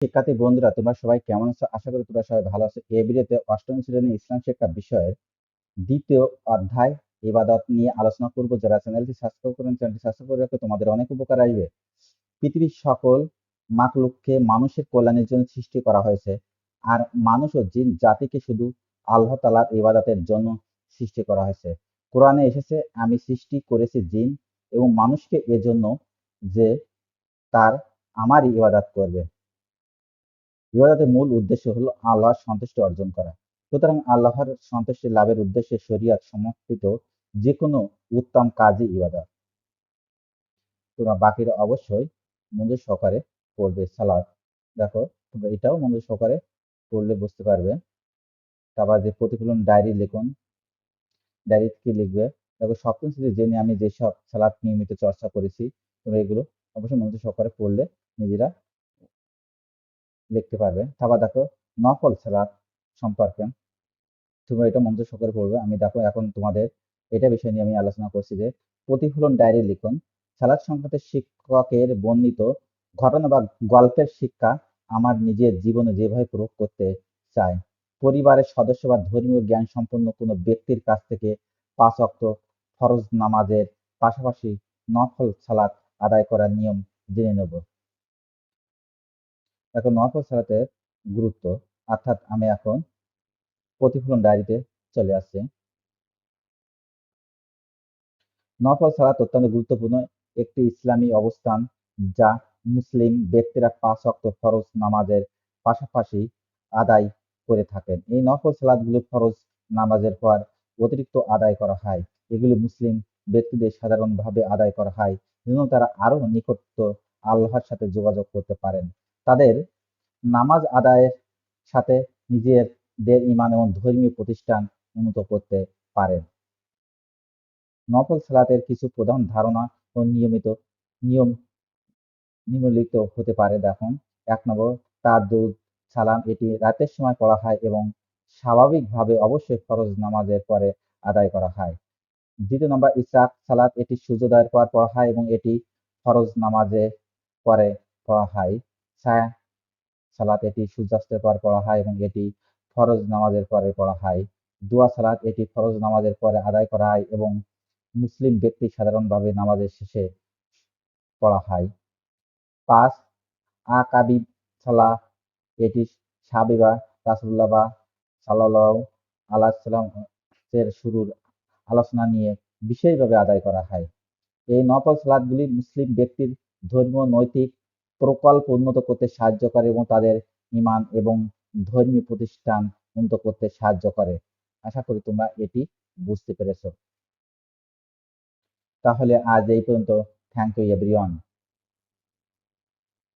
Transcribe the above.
শিক্ষার্থী বন্ধুরা, তোমরা সবাই কেমন আছো? আশা করি তোমরা সবাই ভালো আছো। এই ভিডিওতে অষ্টম শ্রেণি ইসলাম শিক্ষা বিষয়ের দ্বিতীয় অধ্যায় ইবাদত নিয়ে আলোচনা করব। যারা চ্যানেলটি সাবস্ক্রাইব করেন, চ্যানেলটি সাবস্ক্রাইব করে রাখো, তোমাদের অনেক উপকার আসবে। পৃথিবীর সকল মাকলুককে মানুষের কল্যাণের জন্য সৃষ্টি করা হয়েছে। আর মানুষ ও জিন জাতিকে শুধু আল্লাহ তালার ইবাদতের জন্য সৃষ্টি করা হয়েছে। কোরআনে এসেছে, আমি সৃষ্টি করেছি জিন এবং মানুষকে এজন্য যে তার আমারই ইবাদত করবে। ইবাদতের মূল উদ্দেশ্য হলো আল্লাহর সন্তুষ্টি অর্জন করা। সুতরাং আল্লাহর সন্তুষ্টি লাভের উদ্দেশ্যে শরিয়াত সমর্থিত যে কোনো উত্তম কাজই ইবাদত। তোমরা বাকিরা অবশ্যই মনোযোগ সহকারে পড়বে সালাদ দেখো, তোমরা এটাও মনোযোগ সহকারে পড়লে বুঝতে পারবে। তারপর যে প্রতিফলন ডায়েরি লিখুন। ডায়েরি কি লিখবে? দেখো, সপ্তম শ্রেণি জেনে আমি যেসব সালাদ নিয়মিত চর্চা করেছি, তোমরা এগুলো অবশ্যই মনোযোগ সহকারে পড়লে নিজেরা লিখতে পারবে। তারপর দেখো নফল সালাদ সম্পর্কে তোমরা এটা মনোযোগ সহকারে পড়বে। আমি দেখো এখন তোমাদের এটা বিষয় নিয়ে আমি আলোচনা করছি যে প্রতিফলন ডায়েরি লিখুন, সালাদ সংক্রান্ত শিক্ষকের বর্ণিত ঘটনা বা গল্পের শিক্ষা আমার নিজের জীবনে যেভাবে প্রয়োগ করতে চাই পরিবারের সদস্য বা ধর্মীয় জ্ঞান সম্পন্ন কোনো ব্যক্তির কাছ থেকে পাঁচ অক্ত ফরজ নামাজের পাশাপাশি নফল সালাত আদায় করার নিয়ম জেনে নেব। এখন নফল সালাতের গুরুত্ব, অর্থাৎ আমি এখন প্রতিফলন ডায়েরিতে চলে আসছি। নফল সালাত অত্যন্ত গুরুত্বপূর্ণ একটি ইসলামী অবস্থান যা মুসলিম ব্যক্তিরা পাঁচ অক্ত ফরজ নামাজের পাশাপাশি আদায় করে থাকেন। এই নফল সালাদগুলি ফরজ নামাজের পর অতিরিক্ত আদায় করা হয়। এগুলি মুসলিম ব্যক্তিদের সাধারণভাবে আদায় করা হয়। যেন তারা আরও নিকটত্ব আল্লাহর সাথে যোগাযোগ করতে পারেন। তাদের নামাজ আদায়ের সাথে নিজেদের ইমান এবং ধর্মীয় প্রতিষ্ঠান উন্নত করতে পারেন। নফল সালাতের কিছু প্রধান ধারণা ও নিয়মিত নিয়ম নিম্নলিখিত হতে পারে। দেখুন, এক নম্বর, তাদ্দুদ, সালাম এটি রাতের সময় পড়া হয় এবং স্বাভাবিকভাবে অবশ্যই ফরজ নামাজের পরে আদায় করা হয়। দ্বিতীয় নম্বর ইসরাক সালাত এটি সূর্যোদয়ের পর পড়া হয় এবং এটি ফরজ নামাজের পরে পড়া হয়। সালাত এটি সূর্যাস্তের পর পড়া হয় এবং এটি ফরজ নামাজের পরে পড়া হয়। দোয়া, সালাত এটি ফরজ নামাজের পরে আদায় করা হয় এবং মুসলিম ব্যক্তি সাধারণভাবে নামাজের শেষে পড়া হয়। পাঁচ আকাবিব সালাহ এটি সাবিবা রাসুল্লাহ বা সাল্লাহ আল্লাহ এর শুরুর আলোচনা নিয়ে বিশেষভাবে আদায় করা হয়। এই নফল সালাদগুলি মুসলিম ব্যক্তির ধর্মীয়, নৈতিক প্রকল্প উন্নত করতে সাহায্য করে এবং তাদের ইমান এবং ধর্মীয় প্রতিষ্ঠান উন্নত করতে সাহায্য করে। আশা করি তোমরা এটি বুঝতে পেরেছ। তাহলে আজ এই পর্যন্ত। Thank you everyone